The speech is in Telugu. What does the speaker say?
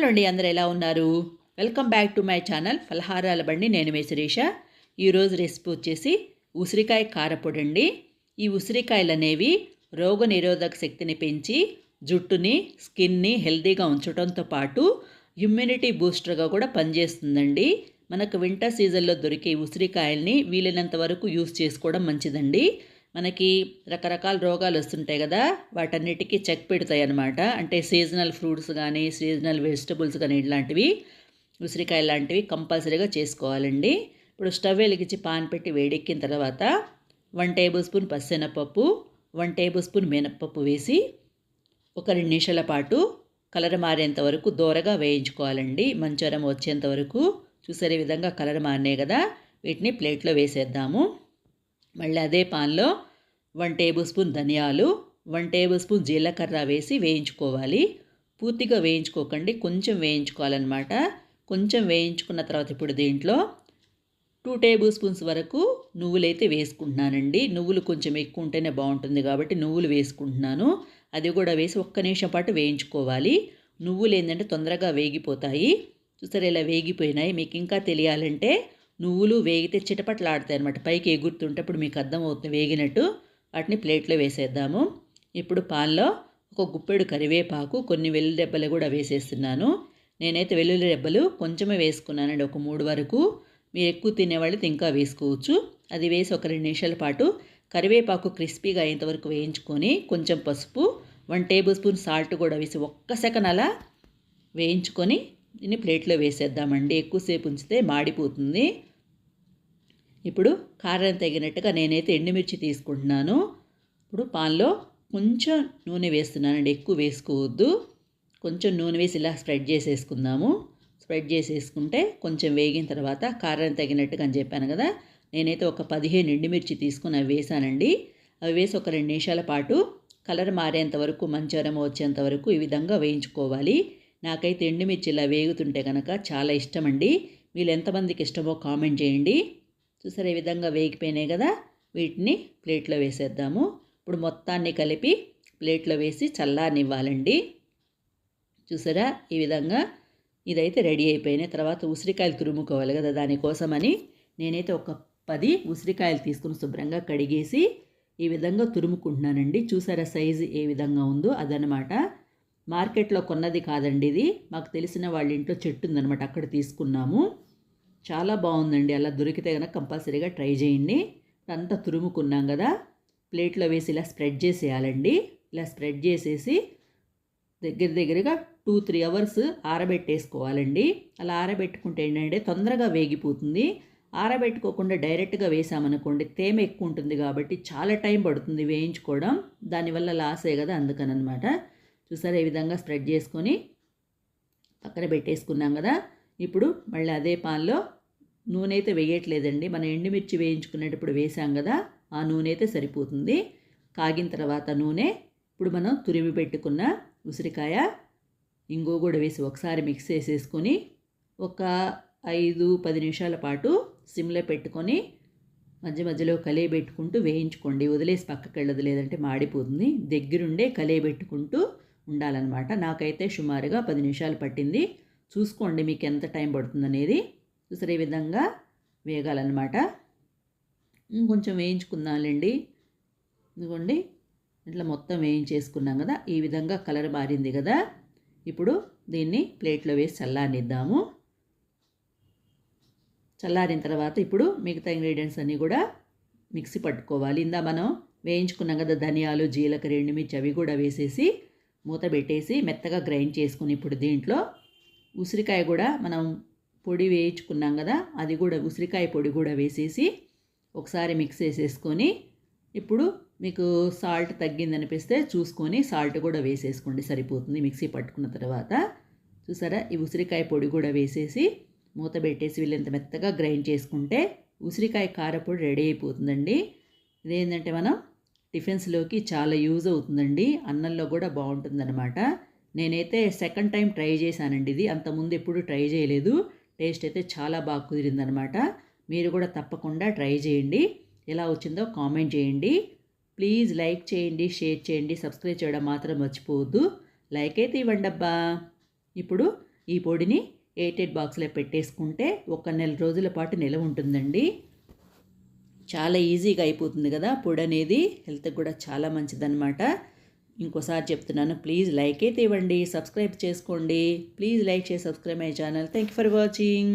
హలో అండి అందరు ఎలా ఉన్నారు? Welcome back to my channel ఫలహారాల బండి. నేను మీ శిరీష. ఈరోజు రెసిపీ వచ్చేసి ఉసిరికాయ కారపొడి అండి ఈ ఉసిరికాయలు అనేవి రోగ నిరోధక శక్తిని పెంచి జుట్టుని స్కిన్ని హెల్తీగా ఉంచడంతో పాటు ఇమ్యూనిటీ బూస్టర్గా కూడా పనిచేస్తుందండి. మనకు వింటర్ సీజన్లో దొరికే ఉసిరికాయల్ని వీలైనంత వరకు యూస్ చేసుకోవడం మంచిదండి. మనకి రకరకాల రోగాలు వస్తుంటాయి కదా వాటన్నిటికీ చెక్ పెడతాయి అన్నమాట అంటే సీజనల్ ఫ్రూట్స్ కానీ సీజనల్ వెజిటబుల్స్ కానీ ఇలాంటివి ఉసిరికాయ లాంటివి కంపల్సరీగా చేసుకోవాలండి. ఇప్పుడు స్టవ్ వెలిగించి పాన్ పెట్టి వేడెక్కిన తర్వాత వన్ టేబుల్ స్పూన్ పచ్చెనపప్పు వన్ టేబుల్ స్పూన్ మినప్పప్పు వేసి ఒక రెండు నిమిషాల పాటు కలర్ మారేంత వరకు దూరగా వేయించుకోవాలండి. మంచరం వచ్చేంత వరకు చూసే విధంగా కలర్ మారినాయి కదా వీటిని ప్లేట్లో వేసేద్దాము. మళ్ళీ అదే పాన్లో వన్ టేబుల్ స్పూన్ ధనియాలు వన్ టేబుల్ స్పూన్ జీలకర్ర వేసి వేయించుకోవాలి. పూర్తిగా వేయించుకోకండి కొంచెం వేయించుకోవాలన్నమాట. కొంచెం వేయించుకున్న తర్వాత ఇప్పుడు దీంట్లో టూ టేబుల్ స్పూన్స్ వరకు నువ్వులైతే వేసుకుంటున్నానండి. నువ్వులు కొంచెం ఎక్కువ ఉంటేనే బాగుంటుంది కాబట్టి నువ్వులు వేసుకుంటున్నాను. అది కూడా వేసి ఒక్క నిమిషం పాటు వేయించుకోవాలి. నువ్వులు ఏంటంటే తొందరగా వేగిపోతాయి. చూసారు ఇలా వేగిపోయినాయి. మీకు ఇంకా తెలియాలంటే నువ్వులు వేగితే చిటపట్లాడతాయి అనమాట పైకి ఎగురుతుంటే అప్పుడు మీకు అర్థమవుతుంది వేగినట్టు. వాటిని ప్లేట్లో వేసేద్దాము. ఇప్పుడు పాల్లో ఒక గుప్పెడు కరివేపాకు కొన్ని వెల్లుల్లి దెబ్బలు కూడా వేసేస్తున్నాను. నేనైతే వెల్లుల్లి దెబ్బలు కొంచెమే వేసుకున్నానండి ఒక మూడు వరకు. మీరు ఎక్కువ తినేవాళ్ళు ఇంకా వేసుకోవచ్చు. అది వేసి ఒక రెండు నిమిషాల పాటు కరివేపాకు క్రిస్పీగా అయ్యేంతవరకు వేయించుకొని కొంచెం పసుపు వన్ టేబుల్ స్పూన్ సాల్ట్ కూడా వేసి ఒక్క సెకండ్ అలా వేయించుకొని దీన్ని ప్లేట్లో వేసేద్దామండి. ఎక్కువసేపు ఉంచితే మాడిపోతుంది. ఇప్పుడు కారం తగినట్టుగా నేనైతే ఎండుమిర్చి తీసుకుంటున్నాను. ఇప్పుడు పాన్లో కొంచెం నూనె వేస్తున్నానండి ఎక్కువ వేసుకోవద్దు. కొంచెం నూనె వేసి ఇలా స్ప్రెడ్ చేసేసుకుందాము. స్ప్రెడ్ చేసేసుకుంటే కొంచెం వేగిన తర్వాత కారం తగినట్టుగా అని చెప్పాను కదా నేనైతే ఒక పదిహేను ఎండుమిర్చి తీసుకుని అవి వేసానండి. అవి వేసి ఒక రెండు నిమిషాల పాటు కలర్ మారేంత వరకు మంచరం వచ్చేంత వరకు ఈ విధంగా వేయించుకోవాలి. నాకైతే ఎండుమిర్చి ఇలా వేగుతుంటే కనుక చాలా ఇష్టమండి. వీళ్ళు ఎంతమందికి ఇష్టమో కామెంట్ చేయండి. చూసారు? ఈ విధంగా వేగిపోయినాయి కదా? వీటిని ప్లేట్లో వేసేద్దాము. ఇప్పుడు మొత్తాన్ని కలిపి ప్లేట్లో వేసి చల్లారనివ్వాలండి. చూసారా? ఈ విధంగా ఇదైతే రెడీ అయిపోయినాయి. తర్వాత ఉసిరికాయలు తురుముకోవాలి కదా దానికోసమని. నేనైతే ఒక పది ఉసిరికాయలు తీసుకుని శుభ్రంగా కడిగేసి ఈ విధంగా తురుముకుంటున్నానండి. చూసారా సైజు ఏ విధంగా ఉందో అదనమాట. మార్కెట్లో కొన్నది కాదండి ఇది. మాకు తెలిసిన వాళ్ళ ఇంట్లో చెట్టు ఉందనమాట. అక్కడ తీసుకున్నాము. చాలా బాగుందండి. అలా దొరికితే కనుక కంపల్సరీగా ట్రై చేయండి. అంతా తురుముకున్నాం కదా. ప్లేట్లో వేసి ఇలా స్ప్రెడ్ చేసేయాలండి. ఇలా స్ప్రెడ్ చేసేసి దగ్గర దగ్గరగా టూ త్రీ అవర్స్ ఆరబెట్టేసుకోవాలండి. అలా ఆరబెట్టుకుంటే ఏంటంటే తొందరగా వేగిపోతుంది. ఆరబెట్టుకోకుండా డైరెక్ట్గా వేసామనుకోండి తేమ ఎక్కువ ఉంటుంది కాబట్టి చాలా టైం పడుతుంది వేయించుకోవడం. దానివల్ల లాసే కదా అందుకనమాట చూసారా ఈ విధంగా స్ప్రెడ్ చేసుకొని పక్కన పెట్టేసుకున్నాం కదా. ఇప్పుడు మళ్ళీ అదే పాన్లో నూనె అయితే వేయట్లేదండి. మనం ఎండుమిర్చి వేయించుకునేటప్పుడు వేసాం కదా ఆ నూనె అయితే సరిపోతుంది. కాగిన తర్వాత నూనె ఇప్పుడు మనం తురిమి పెట్టుకున్న ఉసిరికాయ ఇంగో కూడా వేసి ఒకసారి మిక్స్ చేసేసుకొని ఒక ఐదు పది నిమిషాల పాటు సిమ్లో పెట్టుకొని మధ్య మధ్యలో కలియబెట్టుకుంటూ వేయించుకోండి. వదిలేసి పక్కకి వెళ్ళదు లేదంటే మాడిపోతుంది. దగ్గరుండే కలియబెట్టుకుంటూ ఉండాలన్నమాట. నాకైతే సుమారుగా పది నిమిషాలు పట్టింది. చూసుకోండి మీకు ఎంత టైం పడుతుంది అనేది చూసారు ఈ విధంగా వేగాలన్నమాట. ఇంకొంచెం వేయించుకుందాంలేండి. ఇదిగోండి ఇట్లా మొత్తం వేయించేసుకున్నాం కదా ఈ విధంగా కలర్ మారింది కదా. ఇప్పుడు దీన్ని ప్లేట్లో వేసి చల్లారనిద్దాము. చల్లారిన తర్వాత ఇప్పుడు మిగతా ఇంగ్రీడియంట్స్ అన్నీ కూడా మిక్సీ పట్టుకోవాలి. ఇందా మనం వేయించుకున్నాం కదా ధనియాలు జీలకర్ర ఎండుమిర్చి అవి కూడా వేసేసి మూత పెట్టేసి మెత్తగా గ్రైండ్ చేసుకుని ఇప్పుడు దీంట్లో ఉసిరికాయ కూడా మనం పొడి వేయించుకున్నాం కదా అది కూడా ఉసిరికాయ పొడి కూడా వేసేసి ఒకసారి మిక్స్ చేసేసుకొని ఇప్పుడు మీకు సాల్ట్ తగ్గింది అనిపిస్తే చూసుకొని సాల్ట్ కూడా వేసేసుకోండి సరిపోతుంది మిక్సీ పట్టుకున్న తర్వాత. చూసారా? ఈ ఉసిరికాయ పొడి కూడా వేసేసి మూత పెట్టేసి వీళ్ళంత మెత్తగా గ్రైండ్ చేసుకుంటే ఉసిరికాయ కారపొడి రెడీ అయిపోతుందండి. ఇదేంటంటే మనం టిఫిన్స్లోకి చాలా యూజ్ అవుతుందండి అన్నంలో కూడా బాగుంటుందన్నమాట. నేనైతే సెకండ్ టైం ట్రై చేశానండి ఇది. అంతకుముందు ఎప్పుడు ట్రై చేయలేదు. టేస్ట్ అయితే చాలా బాగా కుదిరిందనమాట. మీరు కూడా తప్పకుండా ట్రై చేయండి. ఎలా వచ్చిందో కామెంట్ చేయండి. ప్లీజ్ లైక్ చేయండి షేర్ చేయండి సబ్స్క్రైబ్ చేయడం మాత్రం మర్చిపోవద్దు. లైక్ అయితే ఇవ్వండి అబ్బా. ఇప్పుడు ఈ పొడిని ఎయిటెడ్ బాక్స్లో పెట్టేసుకుంటే ఒక నెల రోజుల పాటు నిలవ ఉంటుందండి. చాలా ఈజీగా అయిపోతుంది కదా పొడి అనేది హెల్త్కి కూడా చాలా మంచిదన్నమాట ఇంకోసారి చెప్తున్నాను ప్లీజ్ లైక్ అయితే ఇవ్వండి సబ్స్క్రైబ్ చేసుకోండి. ప్లీజ్ లైక్ చేసి subscribe my channel thank you for watching